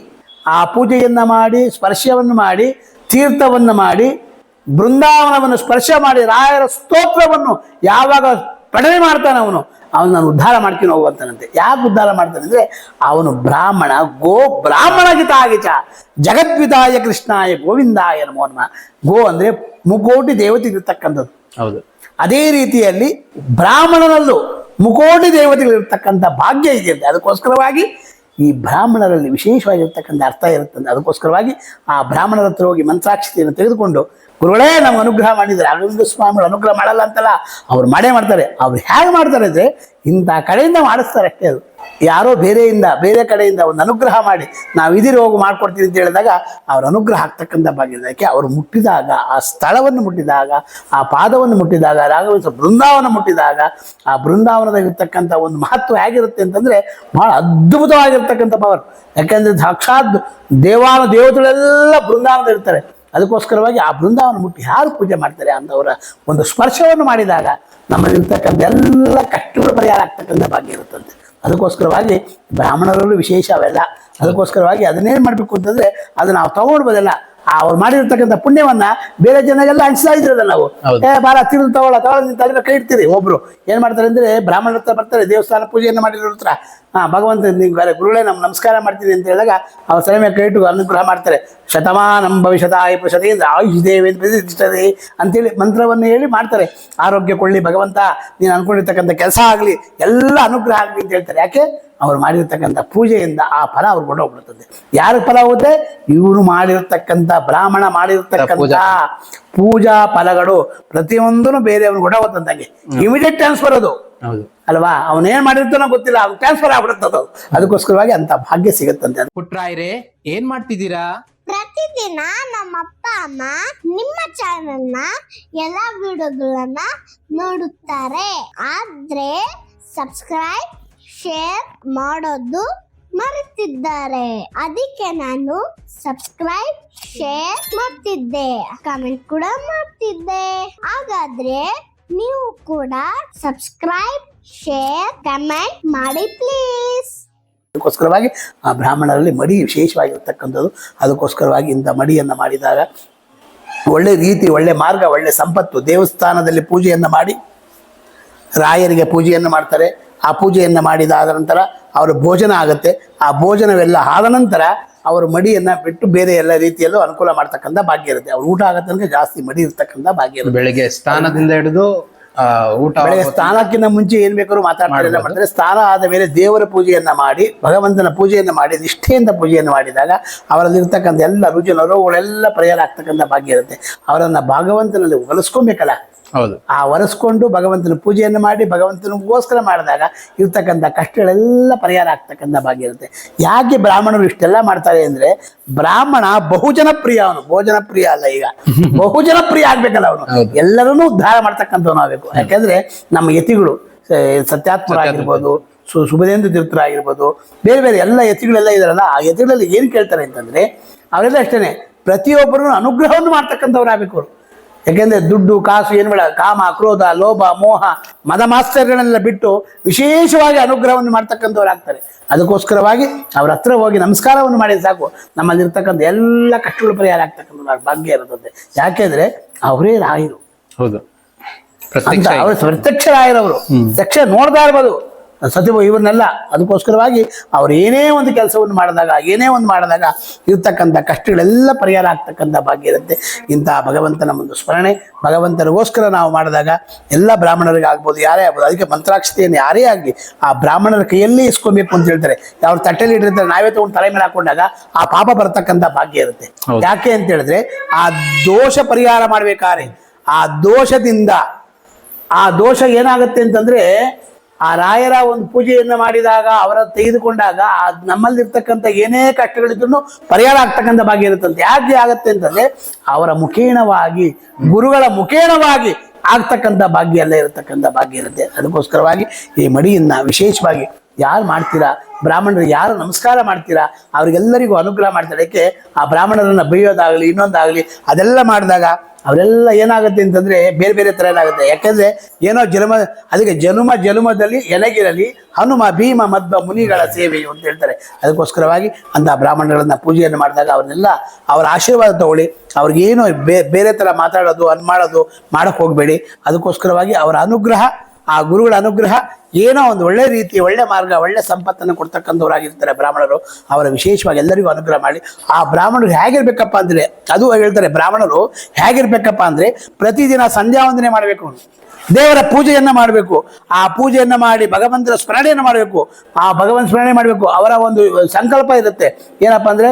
ಆ ಪೂಜೆಯನ್ನು ಮಾಡಿ ಸ್ಪರ್ಶವನ್ನು ಮಾಡಿ ತೀರ್ಥವನ್ನು ಮಾಡಿ ಬೃಂದಾವನವನ್ನು ಸ್ಪರ್ಶ ಮಾಡಿ ರಾಯರ ಸ್ತೋತ್ರವನ್ನು ಯಾವಾಗ ಪಡನೆ ಮಾಡ್ತಾನೆ ಅವನು ಅವನು ನಾನು ಉದ್ಧಾರ ಮಾಡ್ತೀನಿ ಹೋಗುವಂತಾನಂತೆ. ಯಾಕೆ ಉದ್ಧಾರ ಮಾಡ್ತಾನೆ ಅಂದ್ರೆ ಅವನು ಬ್ರಾಹ್ಮಣ ಗೋ ಬ್ರಾಹ್ಮಣ ಗಿತಾಗಿಚ ಜಗದ್ವಿದಾಯ ಕೃಷ್ಣಾಯ ಗೋವಿಂದಾಯ ನಮೋನ್ಮ ಗೋ ಅಂದ್ರೆ ಮುಕೋಟಿ ದೇವತೆಗಿರ್ತಕ್ಕಂಥದ್ದು ಹೌದು. ಅದೇ ರೀತಿಯಲ್ಲಿ ಬ್ರಾಹ್ಮಣನಲ್ಲೂ ಮುಕೋಟಿ ದೇವತೆಗಳಿರ್ತಕ್ಕಂಥ ಭಾಗ್ಯ ಇದೆ ಅದಕ್ಕೋಸ್ಕರವಾಗಿ ಈ ಬ್ರಾಹ್ಮಣರಲ್ಲಿ ವಿಶೇಷವಾಗಿರ್ತಕ್ಕಂಥ ಅರ್ಥ ಇರುತ್ತೆ ಅದಕ್ಕೋಸ್ಕರವಾಗಿ ಆ ಬ್ರಾಹ್ಮಣರ ಹತ್ರ ಹೋಗಿ ಮಂತ್ರಾಕ್ಷತೆಯನ್ನು ತೆಗೆದುಕೊಂಡು ಗುರುಗಳೇ, ನಮ್ಗೆ ಅನುಗ್ರಹ ಮಾಡಿದ್ದಾರೆ. ಅರವಿಂದ ಸ್ವಾಮಿಗಳು ಅನುಗ್ರಹ ಮಾಡಲ್ಲ ಅಂತಲ್ಲ, ಅವ್ರು ಮಾಡೇ ಮಾಡ್ತಾರೆ. ಅವ್ರು ಹೇಗೆ ಮಾಡ್ತಾರೆ ಅಂದರೆ, ಇಂಥ ಕಡೆಯಿಂದ ಮಾಡಿಸ್ತಾರೆ ಅಷ್ಟೇ ಅದು. ಯಾರೋ ಬೇರೆಯಿಂದ, ಬೇರೆ ಕಡೆಯಿಂದ ಒಂದು ಅನುಗ್ರಹ ಮಾಡಿ, ನಾವು ಇದಿರು ಹೋಗಿ ಮಾಡ್ಕೊಡ್ತೀವಿ ಅಂತ ಹೇಳಿದಾಗ, ಅವ್ರ ಅನುಗ್ರಹ ಆಗ್ತಕ್ಕಂಥ ಭಾಗ್ಯದಕ್ಕೆ ಅವರು ಮುಟ್ಟಿದಾಗ, ಆ ಸ್ಥಳವನ್ನು ಮುಟ್ಟಿದಾಗ, ಆ ಪಾದವನ್ನು ಮುಟ್ಟಿದಾಗ, ರಾಘವೇಂದ್ರ ಬೃಂದಾವನ ಮುಟ್ಟಿದಾಗ, ಆ ಬೃಂದಾವನದಾಗಿರ್ತಕ್ಕಂಥ ಒಂದು ಮಹತ್ವ ಹೇಗಿರುತ್ತೆ ಅಂತಂದರೆ, ಬಹಳ ಅದ್ಭುತವಾಗಿರ್ತಕ್ಕಂಥ ಪವರ್ ಯಾಕೆಂದರೆ ಸಾಕ್ಷಾತ್ ದೇವಾನ ದೇವತೆಗಳೆಲ್ಲ ಬೃಂದಾವನದಲ್ಲಿರ್ತಾರೆ ಇರ್ತಾರೆ. ಅದಕ್ಕೋಸ್ಕರವಾಗಿ ಆ ಬೃಂದಾವನ ಮುಟ್ಟಿ ಯಾರು ಪೂಜೆ ಮಾಡ್ತಾರೆ ಅಂತವರ ಒಂದು ಸ್ಪರ್ಶವನ್ನು ಮಾಡಿದಾಗ ನಮ್ಮಲ್ಲಿರ್ತಕ್ಕಂಥ ಎಲ್ಲ ಕಷ್ಟಗಳು ಪರಿಹಾರ ಆಗ್ತಕ್ಕಂಥ ಭಾಗ್ಯ ಇರುತ್ತಂತೆ. ಅದಕ್ಕೋಸ್ಕರವಾಗಿ ಬ್ರಾಹ್ಮಣರಲ್ಲೂ ವಿಶೇಷ ಅವೆಲ್ಲ ಅದಕ್ಕೋಸ್ಕರವಾಗಿ ಅದನ್ನೇನು ಮಾಡಬೇಕು ಅಂತಂದರೆ, ಅದು ನಾವು ತಗೊಳ್ಬೋದಲ್ಲ ಅವ್ರು ಮಾಡಿರ್ತಕ್ಕಂಥ ಪುಣ್ಯವನ್ನ ಬೇರೆ ಜನಗೆಲ್ಲ ಹಂಚ್ತಾ ಇದ್ರಲ್ಲ ನಾವು. ಏ ಬಾರ ತಿರುಗಿ ತಗೊಳ್ಳ ತಗೊಳ್ಳ ನಿಂತ ತಲೆ ಕೈ ಇಡ್ತೀರಿ. ಒಬ್ರು ಏನ್ ಮಾಡ್ತಾರೆ ಅಂದ್ರೆ ಬ್ರಾಹ್ಮಣ ಹತ್ರ ಬರ್ತಾರೆ ದೇವಸ್ಥಾನ ಪೂಜೆಯನ್ನು ಮಾಡಿರೋ ಹತ್ರ. ಹಾ ಭಗವಂತ ನಿಮ್ಗೆ ಗುರುಗಳೇ ನಮ್ ನಮಸ್ಕಾರ ಮಾಡ್ತೀನಿ ಅಂತ ಹೇಳಿದಾಗ ಅವ್ರ ತಲೆ ಮೇಲೆ ಕೈ ಇಟ್ಟು ಅನುಗ್ರಹ ಮಾಡ್ತಾರೆ. ಶತಮಾನಂ ಭವಿಷ್ಯತಾಯ ಪ್ರಶತೇಂದ್ರ ಆಯುಷ್ ದೇವಿ ಪ್ರತಿಷ್ಠದೆ ಅಂತೇಳಿ ಮಂತ್ರವನ್ನು ಹೇಳಿ ಮಾಡ್ತಾರೆ. ಆರೋಗ್ಯ ಕೊಳ್ಳಿ ಭಗವಂತ ನೀನು ಅನ್ಕೊಂಡಿರ್ತಕ್ಕಂಥ ಕೆಲಸ ಆಗಲಿ ಎಲ್ಲ ಅನುಗ್ರಹ ಆಗಲಿ ಅಂತ ಹೇಳ್ತಾರೆ. ಯಾಕೆ? ಅವ್ರು ಮಾಡಿರ್ತಕ್ಕಂಥ ಪೂಜೆಯಿಂದ ಆ ಫಲ ಅವ್ರು ಕೊಂಡೋಗ್ಬಿಡ್ತದೆ ಯಾರ ಫಲ ಹೋಗುತ್ತೆ ಇವರು ಮಾಡಿರ್ತಕ್ಕಂಥ ಬ್ರಾಹ್ಮಣ ಮಾಡಿರ್ತಕ್ಕಂಥ ಪೂಜಾ. ಪೂಜಾ ಫಲಗಳು ಪ್ರತಿಯೊಂದೂ ಬೇರೆಯವ್ರು ಕೂಡ ಹೋದಂಗೆ ಇಮಿಡಿಯೇಟ್ ಟ್ರಾನ್ಸ್ಫರ್ ಅದು. ಹೌದು. ಅಲ್ವಾ? ಅವನೇನ್ ಮಾಡಿರ್ತಾನೋ ಗೊತ್ತಿಲ್ಲ ಅವ್ನು ಟ್ರಾನ್ಸ್ಫರ್ ಆಗ್ಬಿಡುತ್ತೆ ಅದು. ಅದಕ್ಕೋಸ್ಕರವಾಗಿ ಅಂತ ಭಾಗ್ಯ ಸಿಗುತ್ತಂತೆ ಪುಟ್ರಾಯ್ರೆ ಏನ್ ಮಾಡ್ತಿದ್ದೀರಾ? ಪ್ರತಿದಿನ ನಮ್ಮ ಅಪ್ಪ ಅಮ್ಮ ನಿಮ್ಮ ಚಾನೆಲ್ನ ಎಲ್ಲ ವಿಡಿಯೋಗಳನ್ನ ನೋಡುತ್ತಾರೆ. ಆದ್ರೆ ಸಬ್ಸ್ಕ್ರೈಬ್ ಶೇರ್ ಮಾಡೋದು ಮರೆತಿದ್ದಾರೆ. ಅದಕ್ಕೆ ನಾನು ಸಬ್ಸ್ಕ್ರೈಬ್ ಶೇರ್ ಮಾಡ್ತಿದ್ದೆ. ಕಮೆಂಟ್ ಕೂಡ ಮಾಡ್ತಿದ್ದೆ. ಹಾಗಾದ್ರೆ ನೀವು ಕೂಡ ಸಬ್ಸ್ಕ್ರೈಬ್ ಶೇರ್ ಕಮೆಂಟ್ ಮಾಡಿ ಪ್ಲೀಸ್ ಅದಕ್ಕೋಸ್ಕರವಾಗಿ ಆ ಬ್ರಾಹ್ಮಣರಲ್ಲಿ ಮಡಿ ವಿಶೇಷವಾಗಿರ್ತಕ್ಕಂಥದ್ದು. ಅದಕ್ಕೋಸ್ಕರವಾಗಿ ಇಂಥ ಮಡಿಯನ್ನು ಮಾಡಿದಾಗ ಒಳ್ಳೆ ರೀತಿ, ಒಳ್ಳೆ ಮಾರ್ಗ, ಒಳ್ಳೆ ಸಂಪತ್ತು ದೇವಸ್ಥಾನದಲ್ಲಿ ಪೂಜೆಯನ್ನು ಮಾಡಿ ರಾಯರಿಗೆ ಪೂಜೆಯನ್ನು ಮಾಡ್ತಾರೆ. ಆ ಪೂಜೆಯನ್ನು ಮಾಡಿದಾದ ನಂತರ ಅವರ ಭೋಜನ ಆಗುತ್ತೆ. ಆ ಭೋಜನವೆಲ್ಲ ಆದ ನಂತರ ಅವರ ಮಡಿಯನ್ನು ಬಿಟ್ಟು ಬೇರೆ ಎಲ್ಲ ರೀತಿಯಲ್ಲೂ ಅನುಕೂಲ ಮಾಡ್ತಕ್ಕಂಥ ಭಾಗ್ಯ ಇರುತ್ತೆ. ಅವ್ರು ಊಟ ಆಗೋ ತನಕ ಜಾಸ್ತಿ ಮಡಿ ಇರ್ತಕ್ಕಂಥ ಭಾಗ್ಯ ಇರುತ್ತೆ. ಬೆಳಿಗ್ಗೆ ಸ್ನಾನದಿಂದ ಹಿಡಿದು ಊಟ ಬೆಳಗ್ಗೆ ಸ್ನಾನಕ್ಕಿಂತ ಮುಂಚೆ ಏನು ಬೇಕಾದ್ರೂ ಮಾತಾಡ್ತಾರೆ ಮಾಡ್ತಾರೆ. ಸ್ನಾನ ಆದ ಮೇಲೆ ದೇವರ ಪೂಜೆಯನ್ನು ಮಾಡಿ ಭಗವಂತನ ಪೂಜೆಯನ್ನು ಮಾಡಿ ನಿಷ್ಠೆಯಿಂದ ಪೂಜೆಯನ್ನು ಮಾಡಿದಾಗ ಅವರಲ್ಲಿರ್ತಕ್ಕಂಥ ಎಲ್ಲ ರುಚಿ ನೊರವುಗಳೆಲ್ಲ ಪರಿಹಾರ ಆಗ್ತಕ್ಕಂಥ ಭಾಗ್ಯ ಇರುತ್ತೆ. ಅವರನ್ನು ಭಗವಂತನಲ್ಲಿ ಹೊಲಿಸ್ಕೊಬೇಕಲ್ಲ ಹೌದು ಆ ಒರೆಸ್ಕೊಂಡು ಭಗವಂತನ ಪೂಜೆಯನ್ನು ಮಾಡಿ ಭಗವಂತನಿಗೋಸ್ಕರ ಮಾಡಿದಾಗ ಇರ್ತಕ್ಕಂಥ ಕಷ್ಟಗಳೆಲ್ಲ ಪರಿಹಾರ ಆಗ್ತಕ್ಕಂಥ ಭಾಗ್ಯ ಇರುತ್ತೆ. ಯಾಕೆ ಬ್ರಾಹ್ಮಣರು ಇಷ್ಟೆಲ್ಲ ಮಾಡ್ತಾರೆ ಅಂದ್ರೆ ಬ್ರಾಹ್ಮಣ ಬಹುಜನ ಪ್ರಿಯ ಅವನು. ಭೋಜನ ಪ್ರಿಯ ಅಲ್ಲ ಈಗ. <laughs> ಬಹುಜನ ಪ್ರಿಯ ಆಗ್ಬೇಕಲ್ಲ ಅವನು. ಎಲ್ಲರನ್ನೂ ಉದ್ಧಾರ ಮಾಡ್ತಕ್ಕಂಥವನು ಆಗ್ಬೇಕು. ಯಾಕಂದ್ರೆ ನಮ್ಮ ಯತಿಗಳು ಸತ್ಯಾತ್ಮರಾಗಿರ್ಬೋದು ಸು ಸುಭದೇಂದ್ರ ತೀರ್ಥರಾಗಿರ್ಬೋದು ಬೇರೆ ಬೇರೆ ಎಲ್ಲ ಯತಿಗಳೆಲ್ಲ ಇದಾರಲ್ಲ ಆ ಯತಿಗಳಲ್ಲಿ ಏನು ಕೇಳ್ತಾರೆ ಅಂತಂದ್ರೆ ಅವರೆಲ್ಲ ಅಷ್ಟೇನೆ. ಪ್ರತಿಯೊಬ್ಬರನ್ನು ಅನುಗ್ರಹವನ್ನು ಮಾಡ್ತಕ್ಕಂಥವ್ರು ಆಗ್ಬೇಕು ಅವರು. ಯಾಕೆಂದ್ರೆ ದುಡ್ಡು ಕಾಸು ಏನು ಬೇಡ. ಕಾಮ ಕ್ರೋಧ ಲೋಭ ಮೋಹ ಮದ ಮಾಸ್ತರ್ಗಳನ್ನೆಲ್ಲ ಬಿಟ್ಟು ವಿಶೇಷವಾಗಿ ಅನುಗ್ರಹವನ್ನು ಮಾಡ್ತಕ್ಕಂಥವ್ರು ಆಗ್ತಾರೆ ಅದಕ್ಕೋಸ್ಕರವಾಗಿ ಅವ್ರ ಹತ್ರ ಹೋಗಿ ನಮಸ್ಕಾರವನ್ನು ಮಾಡಿದ್ರೆ ಸಾಕು. ನಮ್ಮಲ್ಲಿರ್ತಕ್ಕಂಥ ಎಲ್ಲ ಕಷ್ಟಗಳು ಪರಿಹಾರ ಆಗ್ತಕ್ಕಂಥ ಭಾಗ್ಯ ಇರುತ್ತದೆ ಯಾಕೆಂದ್ರೆ ಅವರೇ ರಾಯರು ಹೌದು. ಅವರು ಪ್ರತ್ಯಕ್ಷ ರಾಯರವರು ಪ್ರತ್ಯಕ್ಷ ನೋಡ್ತಾ ಇರ್ಬೋದು. ಸತ್ಯವ ಇವ್ರನ್ನೆಲ್ಲ ಅದಕ್ಕೋಸ್ಕರವಾಗಿ ಅವ್ರು ಏನೇ ಒಂದು ಕೆಲಸವನ್ನು ಮಾಡಿದಾಗ ಏನೇ ಒಂದು ಮಾಡಿದಾಗ ಇರ್ತಕ್ಕಂಥ ಕಷ್ಟಗಳೆಲ್ಲ ಪರಿಹಾರ ಆಗ್ತಕ್ಕಂಥ ಭಾಗ್ಯ ಇರುತ್ತೆ. ಇಂತಹ ಭಗವಂತನ ಒಂದು ಸ್ಮರಣೆ ಭಗವಂತನಿಗೋಸ್ಕರ ನಾವು ಮಾಡಿದಾಗ ಎಲ್ಲ ಬ್ರಾಹ್ಮಣರಿಗೆ ಆಗ್ಬೋದು ಯಾರೇ ಆಗ್ಬೋದು. ಅದಕ್ಕೆ ಮಂತ್ರಾಕ್ಷತೆಯನ್ನು ಯಾರೇ ಆಗಲಿ ಆ ಬ್ರಾಹ್ಮಣರ ಕೈಯಲ್ಲೇ ಇಸ್ಕೊಬೇಕು ಅಂತ ಹೇಳ್ತಾರೆ. ಅವ್ರ ತಟ್ಟೆಲಿ ಇಟ್ಟಿರ್ತಾರೆ ನಾವೇ ತಗೊಂಡು ತಲೆ ಮೇಲೆ ಹಾಕೊಂಡಾಗ ಆ ಪಾಪ ಬರ್ತಕ್ಕಂಥ ಭಾಗ್ಯ ಇರುತ್ತೆ. ಯಾಕೆ ಅಂತ ಹೇಳಿದ್ರೆ ಆ ದೋಷ ಪರಿಹಾರ ಮಾಡ್ಬೇಕಾದ್ರೆ ಆ ದೋಷದಿಂದ ಆ ದೋಷ ಏನಾಗುತ್ತೆ ಅಂತಂದ್ರೆ ಆ ರಾಯರ ಒಂದು ಪೂಜೆಯನ್ನು ಮಾಡಿದಾಗ ಅವರ ತೆಗೆದುಕೊಂಡಾಗ ನಮ್ಮಲ್ಲಿರ್ತಕ್ಕಂಥ ಏನೇ ಕಷ್ಟಗಳಿದ್ರು ಪರಿಹಾರ ಆಗ್ತಕ್ಕಂಥ ಭಾಗ್ಯ ಇರುತ್ತಂತೆ. ಯಾಕೆ ಆಗತ್ತೆ ಅಂತಂದ್ರೆ, ಅವರ ಮುಖೇಣವಾಗಿ, ಗುರುಗಳ ಮುಖೇಣವಾಗಿ ಆಗ್ತಕ್ಕಂಥ ಭಾಗ್ಯ ಎಲ್ಲ ಇರತಕ್ಕಂಥ ಭಾಗ್ಯ ಇರುತ್ತೆ. ಅದಕ್ಕೋಸ್ಕರವಾಗಿ ಈ ಮಡಿಯನ್ನ ವಿಶೇಷವಾಗಿ ಯಾರು ಮಾಡ್ತೀರಾ, ಬ್ರಾಹ್ಮಣರು ಯಾರು ನಮಸ್ಕಾರ ಮಾಡ್ತೀರಾ, ಅವ್ರಿಗೆಲ್ಲರಿಗೂ ಅನುಗ್ರಹ ಮಾಡ್ತಾರೆ. ಯಾಕೆ ಆ ಬ್ರಾಹ್ಮಣರನ್ನ ಬೈಯೋದಾಗಲಿ, ಇನ್ನೊಂದಾಗಲಿ, ಅದೆಲ್ಲ ಮಾಡಿದಾಗ ಅವರೆಲ್ಲ ಏನಾಗುತ್ತೆ ಅಂತಂದ್ರೆ ಬೇರೆ ಬೇರೆ ಥರ ಏನಾಗುತ್ತೆ? ಯಾಕಂದ್ರೆ ಏನೋ ಜನ್ಮ, ಅದಕ್ಕೆ ಜನುಮ ಜನುಮದಲ್ಲಿ ಎನಗಿರಲಿ, ಹನುಮ ಭೀಮ ಮಧ್ವ ಮುನಿಗಳ ಸೇವೆಯು ಅಂತ ಹೇಳ್ತಾರೆ. ಅದಕ್ಕೋಸ್ಕರವಾಗಿ ಅಂತ ಬ್ರಾಹ್ಮಣಗಳನ್ನ ಪೂಜೆಯನ್ನು ಮಾಡಿದಾಗ ಅವ್ರನ್ನೆಲ್ಲ ಅವರ ಆಶೀರ್ವಾದ ತಗೊಳ್ಳಿ. ಅವ್ರಿಗೇನು ಬೇರೆ ಥರ ಮಾತಾಡೋದು, ಅನ್ಮಾಡೋದು ಮಾಡೋದು ಮಾಡಕ್ಕೆ ಹೋಗಬೇಡಿ. ಅದಕ್ಕೋಸ್ಕರವಾಗಿ ಅವರ ಅನುಗ್ರಹ ಆ ಗುರುಗಳ ಅನುಗ್ರಹ ಏನೋ ಒಂದು ಒಳ್ಳೆ ರೀತಿ, ಒಳ್ಳೆ ಮಾರ್ಗ, ಒಳ್ಳೆ ಸಂಪತ್ತನ್ನು ಕೊಡ್ತಕ್ಕಂಥವ್ರಾಗಿರ್ತಾರೆ ಬ್ರಾಹ್ಮಣರು. ಅವರ ವಿಶೇಷವಾಗಿ ಎಲ್ಲರಿಗೂ ಅನುಗ್ರಹ ಮಾಡಿ. ಆ ಬ್ರಾಹ್ಮಣರು ಹೇಗಿರ್ಬೇಕಪ್ಪ ಅಂದರೆ, ಅದು ಹೇಳ್ತಾರೆ ಬ್ರಾಹ್ಮಣರು ಹೇಗಿರ್ಬೇಕಪ್ಪ ಅಂದರೆ, ಪ್ರತಿದಿನ ಸಂಧ್ಯಾ ವಂದನೆ ಮಾಡಬೇಕು ದೇವರ ಪೂಜೆಯನ್ನು ಮಾಡಬೇಕು. ಆ ಪೂಜೆಯನ್ನು ಮಾಡಿ ಭಗವಂತನ ಸ್ಮರಣೆಯನ್ನು ಮಾಡಬೇಕು. ಆ ಭಗವಂತ ಸ್ಮರಣೆ ಮಾಡಬೇಕು. ಅವರ ಒಂದು ಸಂಕಲ್ಪ ಇರುತ್ತೆ. ಏನಪ್ಪ ಅಂದರೆ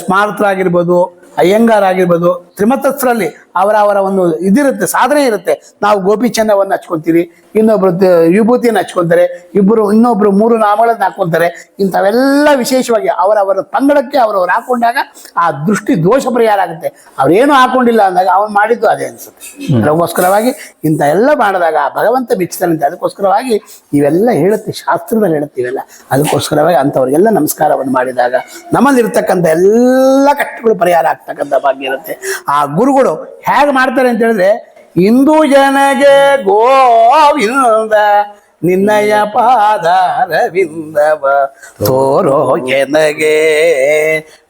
ಸ್ಮಾರತರಾಗಿರ್ಬೋದು ಅಯ್ಯಂಗಾರ ಅಯ್ಯಂಗಾರ್ ಆಗಿರ್ಬೋದು ತ್ರಿಮತಸ್ಥರಲ್ಲಿ ಅವರ ಅವರ ಒಂದು ಇದಿರುತ್ತೆ ಸಾಧನೆ ಇರುತ್ತೆ. ನಾವು ಗೋಪಿಚಂದವನ್ನು ಹಚ್ಕೊತೀವಿ ಹಚ್ಕೊಂತೀರಿ ಇನ್ನೊಬ್ರು ವಿಭೂತಿಯನ್ನು ಹಚ್ಕೊಂತಾರೆ ಇಬ್ಬರು ಇನ್ನೊಬ್ರು ಮೂರು ನಾಮಗಳನ್ನು ಹಾಕ್ಕೊಂತಾರೆ ಇಂಥವೆಲ್ಲ ವಿಶೇಷವಾಗಿ ಅವರವರ ಪಂಗಡಕ್ಕೆ ಅವರವ್ರು ಹಾಕೊಂಡಾಗ ಆ ದೃಷ್ಟಿ ದೋಷ ಪರಿಹಾರ ಆಗುತ್ತೆ. ಅವ್ರೇನು ಹಾಕೊಂಡಿಲ್ಲ ಅಂದಾಗ ಅವನು ಮಾಡಿದ್ದು ಅದೇ ಅನ್ಸುತ್ತೆ. ಅದಕ್ಕೋಸ್ಕರವಾಗಿ ಇಂಥ ಎಲ್ಲ ಮಾಡಿದಾಗ ಆ ಭಗವಂತ ಮೆಚ್ಚಿದಂತೆ ಅದಕ್ಕೋಸ್ಕರವಾಗಿ ಇವೆಲ್ಲ ಹೇಳುತ್ತೆ ಶಾಸ್ತ್ರದಲ್ಲಿ ಹೇಳುತ್ತೀವಲ್ಲ ಇವೆಲ್ಲ. ಅದಕ್ಕೋಸ್ಕರವಾಗಿ ಅಂಥವ್ರಿಗೆಲ್ಲ ನಮಸ್ಕಾರವನ್ನು ಮಾಡಿದಾಗ ನಮ್ಮಲ್ಲಿರ್ತಕ್ಕಂಥ ಎಲ್ಲ ಕಷ್ಟಗಳು ಪರಿಹಾರ ಆಗ್ತಕ್ಕಂಥ ಭಾಗ್ಯ ಇರುತ್ತೆ. ಆ ಗುರುಗಳು ಹೇಗೆ ಮಾಡ್ತಾರೆ ಅಂತ ಹೇಳಿದ್ರೆ ಹಿಂದೂ ಜನಗೆ ಗೋವಿಂದ, ನಿನ್ನಯ ಪಾದಾರವಿಂದವ ತೋರೋ ಎನಗೆ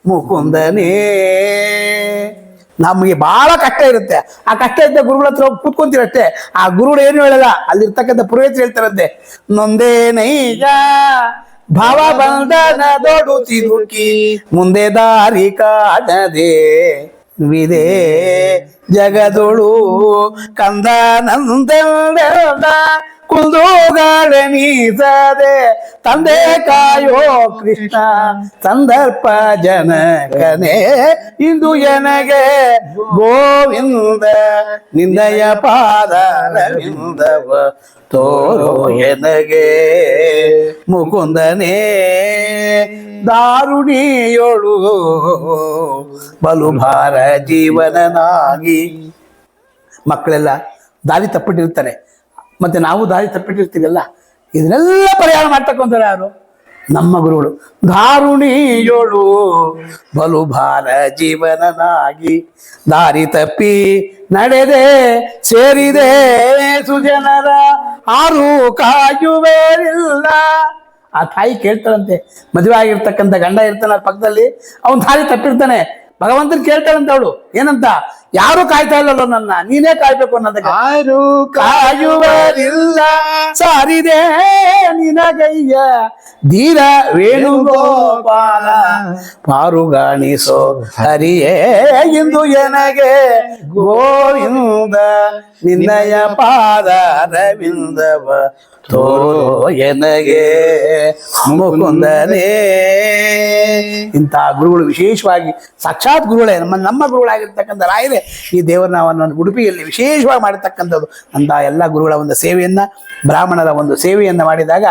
ಮುಕುಂದನೇ. ನಮಗೆ ಬಹಳ ಕಷ್ಟ ಇರುತ್ತೆ. ಆ ಕಷ್ಟ ಇದ್ದ ಗುರುಗಳ ಹತ್ರ ಹೋಗಿ ಆ ಗುರುಗಳು ಏನು ಹೇಳಲ್ಲ, ಅಲ್ಲಿರ್ತಕ್ಕಂಥ ಪುರೋಹಿತರು ಹೇಳ್ತಾರಂತೆ, ನೊಂದೇ ನೈಜ, ಭಾವ ಬಂಧನ ದುಡುಕಿ ಮುಂದೆ ದಾರಿ ಕಾಣದೆ ವಿದೆ ಜಗದೊಳು ಕಂದ ನಂದ ಕುಂದೋಗಾಳ ನೀಸದೆ ತಂದೆ ಕಾಯೋ ಕೃಷ್ಣ ಸಂದರ್ಪ ಜನಕನೇ. ಇಂದು ಎನಗೆ ಗೋವಿಂದ ನಿಂದಯ ಪಾದರವಿಂದವ ತೋರೋ ಎನಗೆ. ಮುಕುಂದನೇ, ದಾರುಣಿಯೋಳು ಬಲು ಭಾರ ಜೀವನನಾಗಿ. ಮಕ್ಕಳೆಲ್ಲ ದಾರಿ ತಪ್ಪಿಟ್ಟಿರ್ತಾರೆ. ಮತ್ತೆ ನಾವು ದಾರಿ ತಪ್ಪಿಟ್ಟಿರ್ತೀವಲ್ಲ? ಇದನ್ನೆಲ್ಲ ಪರಿಹಾರ ಮಾಡ್ತಕ್ಕಂಥವ್ರು ಯಾರು? ನಮ್ಮ ಗುರುಗಳು. ದಾರುಣಿಯೋಳು ಬಲು ಭಾರ ಜೀವನನಾಗಿ ದಾರಿ ತಪ್ಪಿ ನಡೆದೆ, ಸೇರಿದೆ ಸುಜನರ ಆರು ಕಾಯುವೇರಿಲ್ಲ ಆ ತಾಯಿ ಕೇಳ್ತಾಳಂತೆ, ಮದುವೆ ಆಗಿರ್ತಕ್ಕಂಥ ಗಂಡ ಇರ್ತಾನ ಪಕ್ಕದಲ್ಲಿ, ಅವನು ದಾರಿ ತಪ್ಪಿರ್ತಾನೆ. ಭಗವಂತನ್ ಕೇಳ್ತಾಳಂತ ಅವಳು, ಏನಂತ? ಯಾರು ಕಾಯ್ತಾ ಇಲ್ಲಲ್ಲ ನನ್ನ? ನೀನೇ ಕಾಯ್ಬೇಕು ಅನ್ನೋದಕ್ಕೆ. ಯಾರು ಕಾಯುವರಿಲ್ಲ. ಸಾರಿದೆ ನಿನಗಯ್ಯ. ಧೀರ ವೇಣುಗೋಪಾಲ. ಪಾರುಗಾಣಿಸೋ ಹರಿಯೇ ಇಂದು ಎನಗೆ. ಗೋವಿಂದ ನಿನ್ನಯ ಪಾದ ರವಿಂದವ ತೋರೋ ಎನಗೆ ಮುಕುಂದನೇ. ಇಂತಹ ಗುರುಗಳು ವಿಶೇಷವಾಗಿ, ಸಾಕ್ಷಾತ್ ಗುರುಗಳೇ, ನಮ್ಮ ನಮ್ಮ ಗುರುಗಳಾಗಿರ್ತಕ್ಕಂಥ ರಾಯರೇ, ಈ ದೇವರ ಉಡುಪಿಯಲ್ಲಿ ವಿಶೇಷವಾಗಿ ಮಾಡಿರ್ತಕ್ಕಂಥದ್ದು ಅಂತ ಎಲ್ಲ ಗುರುಗಳ ಒಂದು ಸೇವೆಯನ್ನ, ಬ್ರಾಹ್ಮಣರ ಒಂದು ಸೇವೆಯನ್ನ ಮಾಡಿದಾಗ,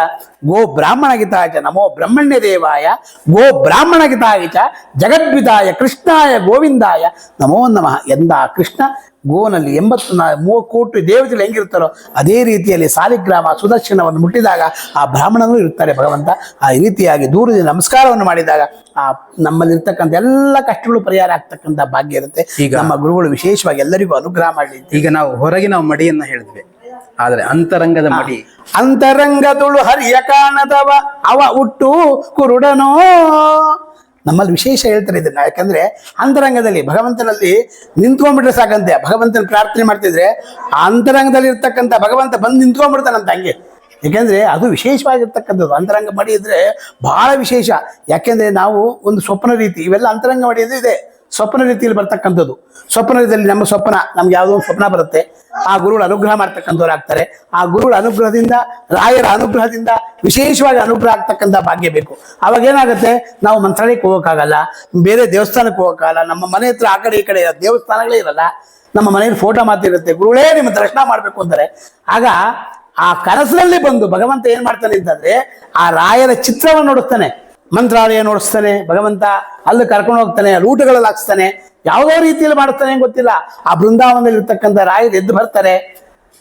ಗೋ ಬ್ರಾಹ್ಮಣ ಗೀತಾಯ ನಮೋ ಬ್ರಹ್ಮಣ್ಯ ದೇವಾಯ, ಗೋ ಬ್ರಾಹ್ಮಣ ಗೀತಾಯ ಚ ಜಗದ್ವಿದಾಯ ಕೃಷ್ಣಾಯ ಗೋವಿಂದಾಯ, ನಮೋ ನಮಃ ಎಂದ ಕೃಷ್ಣ ಗೋನಲ್ಲಿ ಎಂಬತ್ತು ನಾ ಮೂರು ಕೋಟಿ ದೇವತೆಗಳು ಹೆಂಗಿರ್ತಾರೋ ಅದೇ ರೀತಿಯಲ್ಲಿ ಸಾಲಿಗ್ರಾಮ ಸುದರ್ಶನವನ್ನು ಮುಟ್ಟಿದಾಗ ಆ ಬ್ರಾಹ್ಮಣನೂ ಇರ್ತಾರೆ ಭಗವಂತ. ಆ ರೀತಿಯಾಗಿ ದೂರದಿಂದ ನಮಸ್ಕಾರವನ್ನು ಮಾಡಿದಾಗ ಆ ನಮ್ಮಲ್ಲಿರ್ತಕ್ಕಂಥ ಎಲ್ಲ ಕಷ್ಟಗಳು ಪರಿಹಾರ ಆಗ್ತಕ್ಕಂಥ ಭಾಗ್ಯ ಇರುತ್ತೆ. ಈಗ- ನಮ್ಮ ಗುರುಗಳು ವಿಶೇಷವಾಗಿ ಎಲ್ಲರಿಗೂ ಅನುಗ್ರಹ ಮಾಡಲಿ ಈಗ ನಾವು ಹೊರಗಿನ ಮಡಿಯನ್ನ ಹೇಳಿದ್ವಿ. ಆದ್ರೆ ಅಂತರಂಗದ ಮಡಿ. ಅಂತರಂಗದಳು ಹರಿಯ ಕಾಣದವ ಅವ ಹುಟ್ಟು ಕುರುಡನೋ. ನಮ್ಮಲ್ಲಿ ವಿಶೇಷ ಹೇಳ್ತಾರೆ ಇದನ್ನ. ಯಾಕಂದ್ರೆ ಅಂತರಂಗದಲ್ಲಿ ಭಗವಂತನಲ್ಲಿ ನಿಂತ್ಕೊಂಡ್ಬಿಟ್ರೆ ಸಾಕಂತೆ. ಭಗವಂತನ ಪ್ರಾರ್ಥನೆ ಮಾಡ್ತಿದ್ರೆ ಆ ಅಂತರಂಗದಲ್ಲಿ ಇರ್ತಕ್ಕಂಥ ಭಗವಂತ ಬಂದು ನಿಂತ್ಕೊಂಡ್ಬಿಡ್ತಾನಂತ ಹಂಗೆ. ಯಾಕೆಂದ್ರೆ ಅದು ವಿಶೇಷವಾಗಿರ್ತಕ್ಕಂಥದ್ದು. ಅಂತರಂಗ ಮಡಿ ಇದ್ದರೆ ಬಹಳ ವಿಶೇಷ. ಯಾಕೆಂದ್ರೆ ನಾವು ಒಂದು ಸ್ವಪ್ನ ರೀತಿ, ಇವೆಲ್ಲ ಅಂತರಂಗ ಮಡಿ ಇದೆ. ಸ್ವಪ್ನ ರೀತಿಯಲ್ಲಿ ಬರ್ತಕ್ಕಂಥದ್ದು. ಸ್ವಪ್ನ ರೀತಿಯಲ್ಲಿ ನಮ್ಮ ಸ್ವಪ್ನ, ನಮ್ಗೆ ಯಾವುದೋ ಸ್ವಪ್ನ ಬರುತ್ತೆ. ಆ ಗುರುಗಳ ಅನುಗ್ರಹ ಮಾಡ್ತಕ್ಕಂಥವ್ರು ಆಗ್ತಾರೆ. ಆ ಗುರುಗಳ ಅನುಗ್ರಹದಿಂದ, ರಾಯರ ಅನುಗ್ರಹದಿಂದ, ವಿಶೇಷವಾಗಿ ಅನುಗ್ರಹ ಆಗ್ತಕ್ಕಂಥ ಭಾಗ್ಯ ಬೇಕು. ಅವಾಗ ಏನಾಗುತ್ತೆ? ನಾವು ಮಂತ್ರಾಲಯಕ್ಕೆ ಹೋಗೋಕ್ಕಾಗಲ್ಲ, ಬೇರೆ ದೇವಸ್ಥಾನಕ್ಕೆ ಹೋಗೋಕ್ಕಾಗಲ್ಲ, ನಮ್ಮ ಮನೆ ಹತ್ರ ಆ ಕಡೆ ಈ ಕಡೆ ದೇವಸ್ಥಾನಗಳೇ ಇರಲ್ಲ. ನಮ್ಮ ಮನೆಯಲ್ಲಿ ಫೋಟೋ ಮಾತಿರುತ್ತೆ ಗುರುಗಳೇ ನಿಮ್ಮ ದರ್ಶನ ಮಾಡಬೇಕು ಅಂತಾರೆ ಆಗ ಆ ಕನಸಿನಲ್ಲಿ ಬಂದು ಭಗವಂತ ಏನ್ ಮಾಡ್ತಾನೆ ಅಂತಂದ್ರೆ, ಆ ರಾಯರ ಚಿತ್ರವನ್ನು ನೋಡಿಸ್ತಾನೆ ಮಂತ್ರಾಲಯ ನೋಡಿಸ್ತಾನೆ, ಭಗವಂತ ಅಲ್ಲಿ ಕರ್ಕೊಂಡು ಹೋಗ್ತಾನೆ, ಅಲ್ಲಿ ಊಟಗಳಲ್ಲಿ ಹಾಕ್ಸ್ತಾನೆ, ಯಾವುದೋ ರೀತಿಯಲ್ಲಿ ಮಾಡ್ತಾನೆ ಗೊತ್ತಿಲ್ಲ. ಆ ಬೃಂದಾವನದಲ್ಲಿ ಇರ್ತಕ್ಕಂಥ ರಾಯರು ಎದ್ದು ಬರ್ತಾರೆ.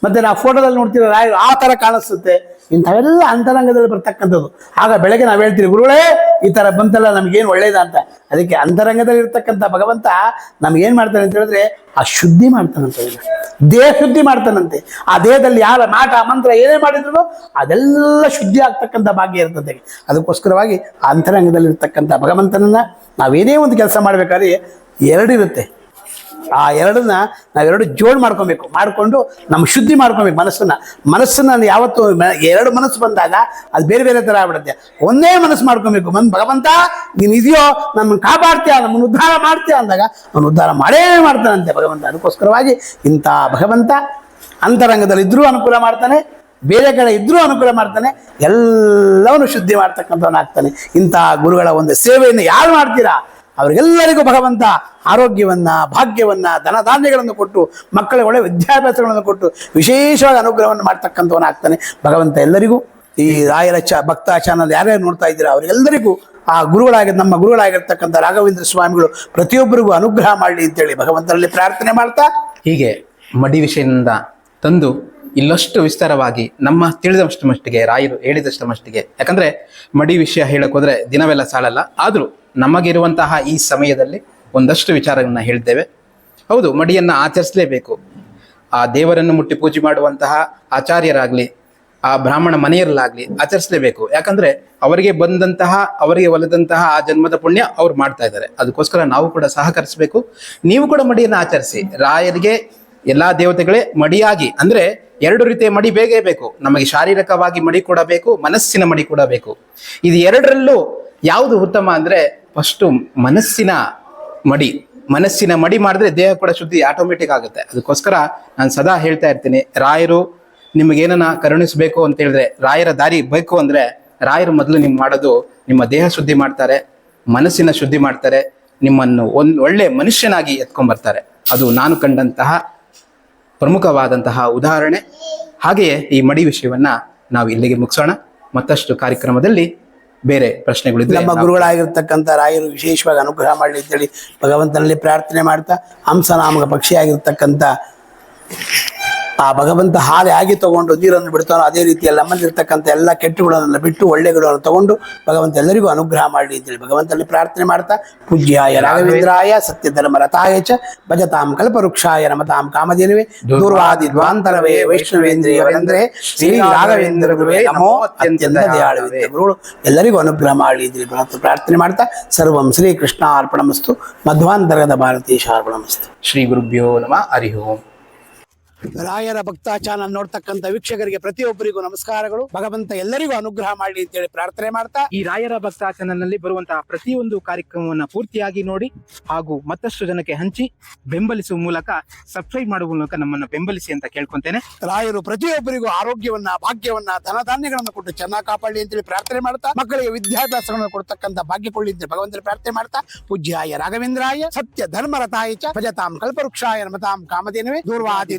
ಮತ್ತೆ ನಾವು ಫೋಟೋದಲ್ಲಿ ನೋಡ್ತೀವಿ ರಾಯರು ಆ ತರ ಕಾಣಿಸುತ್ತೆ. ಇಂಥವೆಲ್ಲ ಅಂತರಂಗದಲ್ಲಿ ಬರ್ತಕ್ಕಂಥದ್ದು. ಆಗ ಬೆಳಗ್ಗೆ ನಾವು ಹೇಳ್ತೀವಿ, ಗುರುಗಳೇ ಈ ಥರ ಬಂತಲ್ಲ, ನಮ್ಗೇನು ಒಳ್ಳೇದ ಅಂತ. ಅದಕ್ಕೆ ಅಂತರಂಗದಲ್ಲಿ ಇರ್ತಕ್ಕಂಥ ಭಗವಂತ ನಮಗೇನು ಮಾಡ್ತಾನೆ ಅಂತ ಹೇಳಿದ್ರೆ, ಆ ಶುದ್ಧಿ ಮಾಡ್ತಾನಂತ. ದೇಹ ಶುದ್ಧಿ ಮಾಡ್ತಾನಂತೆ. ಆ ದೇಹದಲ್ಲಿ ಯಾವ ಮಾಟ ಮಂತ್ರ ಏನೇ ಮಾಡಿದ್ರು ಅದೆಲ್ಲ ಶುದ್ಧಿ ಆಗ್ತಕ್ಕಂಥ ಭಾಗ್ಯ ಇರ್ತದೆ. ಅದಕ್ಕೋಸ್ಕರವಾಗಿ ಆ ಅಂತರಂಗದಲ್ಲಿ ಇರ್ತಕ್ಕಂಥ ಭಗವಂತನನ್ನ ನಾವೇನೇ ಒಂದು ಕೆಲಸ ಮಾಡ್ಬೇಕಾದ್ರೆ ಎರಡಿರುತ್ತೆ. ಆ ಎರಡನ್ನ ನಾವೆರಡು ಜೋಡ್ ಮಾಡ್ಕೊಬೇಕು. ಮಾಡಿಕೊಂಡು ನಮ್ಮ ಶುದ್ಧಿ ಮಾಡ್ಕೊಬೇಕು ಮನಸ್ಸನ್ನ. ಮನಸ್ಸನ್ನ ಯಾವತ್ತು ಎರಡು ಮನಸ್ಸು ಬಂದಾಗ ಅದು ಬೇರೆ ಬೇರೆ ಥರ ಆಗ್ಬಿಡುತ್ತೆ. ಒಂದೇ ಮನಸ್ಸು ಮಾಡ್ಕೊಬೇಕು. ಮನ್, ಭಗವಂತ ನೀನು ಇದೆಯೋ, ನಮ್ಮನ್ನು ಕಾಪಾಡ್ತೀಯ, ನಮ್ಮನ್ನು ಉದ್ಧಾರ ಮಾಡ್ತೀಯ ಅಂದಾಗ ಅವನು ಉದ್ಧಾರ ಮಾಡೇ ಮಾಡ್ತಾನಂತೆ ಭಗವಂತ. ಅದಕ್ಕೋಸ್ಕರವಾಗಿ ಇಂಥ ಭಗವಂತ ಅಂತರಂಗದಲ್ಲಿ ಇದ್ರೂ ಅನುಕೂಲ ಮಾಡ್ತಾನೆ, ಬೇರೆ ಕಡೆ ಇದ್ರೂ ಅನುಕೂಲ ಮಾಡ್ತಾನೆ, ಎಲ್ಲವನ್ನು ಶುದ್ಧಿ ಮಾಡ್ತಕ್ಕಂಥವನಾಗ್ತಾನೆ. ಇಂಥ ಗುರುಗಳ ಒಂದು ಸೇವೆಯನ್ನು ಯಾರು ಮಾಡ್ತೀರಾ? ಅವರಿಗೆಲ್ಲರಿಗೂ ಭಗವಂತ ಆರೋಗ್ಯವನ್ನ, ಭಾಗ್ಯವನ್ನ, ಧನ ಧಾನ್ಯಗಳನ್ನು ಕೊಟ್ಟು, ಮಕ್ಕಳಿಗೆ ಒಳ್ಳೆ ವಿದ್ಯಾಭ್ಯಾಸಗಳನ್ನು ಕೊಟ್ಟು, ವಿಶೇಷವಾಗಿ ಅನುಗ್ರಹವನ್ನು ಮಾಡ್ತಕ್ಕಂಥವನಾಗ್ತಾನೆ. ಭಗವಂತ ಎಲ್ಲರಿಗೂ ಈ ರಾಯರ ಚ, ಭಕ್ತ ಚಾನಲ್ ಯಾರ್ಯಾರು ನೋಡ್ತಾ ಇದ್ದೀರಾ, ಅವರಿಗೆಲ್ಲರಿಗೂ ಆ ಗುರುಗಳಾಗಿ, ನಮ್ಮ ಗುರುಗಳಾಗಿರ್ತಕ್ಕಂಥ ರಾಘವೇಂದ್ರ ಸ್ವಾಮಿಗಳು ಪ್ರತಿಯೊಬ್ಬರಿಗೂ ಅನುಗ್ರಹ ಮಾಡಲಿ ಅಂತೇಳಿ ಭಗವಂತನಲ್ಲಿ ಪ್ರಾರ್ಥನೆ ಮಾಡ್ತಾ. ಹೀಗೆ ಮಡಿ ವಿಷಯದಿಂದ ತಂದು ಇಲ್ಲಷ್ಟು ವಿಸ್ತಾರವಾಗಿ ನಮ್ಮ ತಿಳಿದಷ್ಟು ಮಟ್ಟಿಗೆ ರಾಯರು ಹೇಳಿದಷ್ಟು ಮಟ್ಟಿಗೆ ಯಾಕಂದ್ರೆ ಮಡಿ ವಿಷಯ ಹೇಳಕ್ ಹೋದ್ರೆ ದಿನವೆಲ್ಲ ಸಾಲಲ್ಲ. ಆದ್ರೂ ನಮಗಿರುವಂತಹ ಈ ಸಮಯದಲ್ಲಿ ಒಂದಷ್ಟು ವಿಚಾರಗಳನ್ನ ಹೇಳ್ತೇವೆ. ಹೌದು, ಮಡಿಯನ್ನ ಆಚರಿಸಲೇಬೇಕು. ಆ ದೇವರನ್ನು ಮುಟ್ಟಿ ಪೂಜೆ ಮಾಡುವಂತಹ ಆಚಾರ್ಯರಾಗ್ಲಿ, ಆ ಬ್ರಾಹ್ಮಣ ಮನೆಯಲ್ಲಾಗ್ಲಿ ಆಚರಿಸಲೇಬೇಕು. ಯಾಕಂದ್ರೆ ಅವರಿಗೆ ಬಂದಂತಹ, ಅವರಿಗೆ ಒಲಿದಂತಹ ಆ ಜನ್ಮದ ಪುಣ್ಯ ಅವ್ರು ಮಾಡ್ತಾ ಇದ್ದಾರೆ. ಅದಕ್ಕೋಸ್ಕರ ನಾವು ಕೂಡ ಸಹಕರಿಸಬೇಕು. ನೀವು ಕೂಡ ಮಡಿಯನ್ನು ಆಚರಿಸಿ. ರಾಯರಿಗೆ, ಎಲ್ಲಾ ದೇವತೆಗಳೇ ಮಡಿಯಾಗಿ, ಅಂದ್ರೆ ಎರಡು ರೀತಿಯ ಮಡಿ ಬೇಕೇ ಬೇಕು. ನಮಗೆ ಶಾರೀರಿಕವಾಗಿ ಮಡಿ ಕೂಡ ಬೇಕು ಮನಸ್ಸಿನ ಮಡಿ ಕೂಡ ಬೇಕು ಇದು ಎರಡರಲ್ಲೂ ಯಾವುದು ಉತ್ತಮ ಅಂದ್ರೆ ಫಸ್ಟು ಮನಸ್ಸಿನ ಮಡಿ. ಮನಸ್ಸಿನ ಮಡಿ ಮಾಡಿದ್ರೆ ದೇಹ ಕೂಡ ಶುದ್ಧಿ ಆಟೋಮೆಟಿಕ್ ಆಗುತ್ತೆ. ಅದಕ್ಕೋಸ್ಕರ ನಾನು ಸದಾ ಹೇಳ್ತಾ ಇರ್ತೀನಿ, ರಾಯರು ನಿಮಗೇನನ್ನ ಕರುಣಿಸಬೇಕು ಅಂತ ಹೇಳಿದ್ರೆ, ರಾಯರ ದಾರಿ ಬೇಕು ಅಂದ್ರೆ ರಾಯರು ಮೊದಲು ನೀವು ಮಾಡೋದು ನಿಮ್ಮ ದೇಹ ಶುದ್ಧಿ ಮಾಡ್ತಾರೆ, ಮನಸ್ಸಿನ ಶುದ್ಧಿ ಮಾಡ್ತಾರೆ, ನಿಮ್ಮನ್ನು ಒಂದು ಒಳ್ಳೆ ಮನುಷ್ಯನಾಗಿ ಎತ್ಕೊಂಡ್ಬರ್ತಾರೆ ಅದು ನಾನು ಕಂಡಂತಹ ಪ್ರಮುಖವಾದಂತಹ ಉದಾಹರಣೆ. ಹಾಗೆಯೇ ಈ ಮಡಿ ವಿಷಯವನ್ನ ನಾವು ಇಲ್ಲಿಗೆ ಮುಗಿಸೋಣ. ಮತ್ತಷ್ಟು ಕಾರ್ಯಕ್ರಮದಲ್ಲಿ ಬೇರೆ ಪ್ರಶ್ನೆಗಳಿದ್ರೆ ನಮ್ಮ ಗುರುಗಳಾಗಿರ್ತಕ್ಕಂಥ ರಾಯರು ವಿಶೇಷವಾಗಿ ಅನುಗ್ರಹ ಮಾಡಲಿ ಅಂತೇಳಿ ಭಗವಂತನಲ್ಲಿ ಪ್ರಾರ್ಥನೆ ಮಾಡ್ತಾ ಹಂಸನಾಮಕ ಪಕ್ಷಿಯಾಗಿರ್ತಕ್ಕಂಥ ಆ ಭಗವಂತ ಹಾಲೆ ಆಗಿ ತಗೊಂಡು ನೀರನ್ನು ಬಿಡ್ತಾನೋ ಅದೇ ರೀತಿಯಲ್ಲಿ ನಮ್ಮಲ್ಲಿರ್ತಕ್ಕಂಥ ಎಲ್ಲ ಕೆಟ್ಟುಗಳನ್ನು ಬಿಟ್ಟು ಒಳ್ಳೆಗಳನ್ನು ತಗೊಂಡು ಭಗವಂತ ಎಲ್ಲರಿಗೂ ಅನುಗ್ರಹ ಮಾಡಲಿ ಅಂತೇಳಿ ಭಗವಂತನಲ್ಲಿ ಪ್ರಾರ್ಥನೆ ಮಾಡ್ತಾ ಪೂಜ್ಯಾಯ ರಾಘವೇಂದ್ರಾಯ ಸತ್ಯ ಧರ್ಮ ರಥಾಯ ಚ ಭಜತಾಂ ಕಲ್ಪವೃಕ್ಷಾಯ ನಮತಾಂ ಕಾಮಧೇನುವೆ ದೂರ್ವಾದಿ ದ್ವಾಂತರವೇ ವೈಷ್ಣವೇಂದ್ರಿಯವರೆಂದ್ರೆ ಶ್ರೀ ರಾಘವೇಂದ್ರ ಗುರುವೇ ನಮೋ ಅತ್ಯಂತ ಗುರುಗಳು. ಎಲ್ಲರಿಗೂ ಅನುಗ್ರಹ ಮಾಡಲಿ ಅಂತೇಳಿ ಭಗವಂತ ಪ್ರಾರ್ಥನೆ ಮಾಡ್ತಾ ಸರ್ವಂ ಶ್ರೀ ಕೃಷ್ಣ ಅರ್ಪಣಮಸ್ತು ಮಧ್ವಾಂತರದ ಭಾರತೀಯ ಅರ್ಪಣಮಸ್ತು ಶ್ರೀ ಗುರುಭ್ಯೋ ನಮ ಹರಿ ಓಂ. ರಾಯರ ಭಕ್ತ ಚಾನಲ್ ನೋಡ್ತಕ್ಕಂಥ ವೀಕ್ಷಕರಿಗೆ ಪ್ರತಿಯೊಬ್ಬರಿಗೂ ನಮಸ್ಕಾರಗಳು. ಭಗವಂತ ಎಲ್ಲರಿಗೂ ಅನುಗ್ರಹ ಮಾಡಲಿ ಅಂತೇಳಿ ಪ್ರಾರ್ಥನೆ ಮಾಡ್ತಾ. ಈ ರಾಯರ ಭಕ್ತ ಬರುವಂತಹ ಪ್ರತಿಯೊಂದು ಕಾರ್ಯಕ್ರಮವನ್ನ ಪೂರ್ತಿಯಾಗಿ ನೋಡಿ ಹಾಗೂ ಮತ್ತಷ್ಟು ಜನಕ್ಕೆ ಹಂಚಿ ಬೆಂಬಲಿಸುವ ಮೂಲಕ ಸಬ್ಸ್ಕ್ರೈಬ್ ಮಾಡುವ ಮೂಲಕ ನಮ್ಮನ್ನ ಬೆಂಬಲಿಸಿ ಅಂತ ಕೇಳ್ಕೊಂತೇನೆ. ರಾಯರು ಪ್ರತಿಯೊಬ್ಬರಿಗೂ ಆರೋಗ್ಯವನ್ನ ಭಾಗ್ಯವನ್ನ ಧನಧಾನ್ಯಗಳನ್ನು ಕೊಟ್ಟು ಚೆನ್ನಾಗಿ ಕಾಪಾಡಲಿ ಅಂತೇಳಿ ಪ್ರಾರ್ಥನೆ ಮಾಡ್ತಾ. ಮಕ್ಕಳಿಗೆ ವಿದ್ಯಾಭ್ಯಾಸಗಳನ್ನು ಕೊಡ್ತಕ್ಕಂಥ ಭಾಗ್ಯ ಕೊಳ್ಳಿ ಅಂತ ಭಗವಂತನ ಪ್ರಾರ್ಥನೆ ಮಾಡ್ತಾ. ಪೂಜ್ಯಾಯ ರಾಘವೇಂದ್ರಾಯ ಸತ್ಯ ಧರ್ಮರತಾಯ ಚ ಭಜತಾಂ ಕಲ್ಪವೃಕ್ಷಾಯ ನಮತಾಂ ಕಾಮಧೇನವೇ. ದೂರ್ವಾದಿ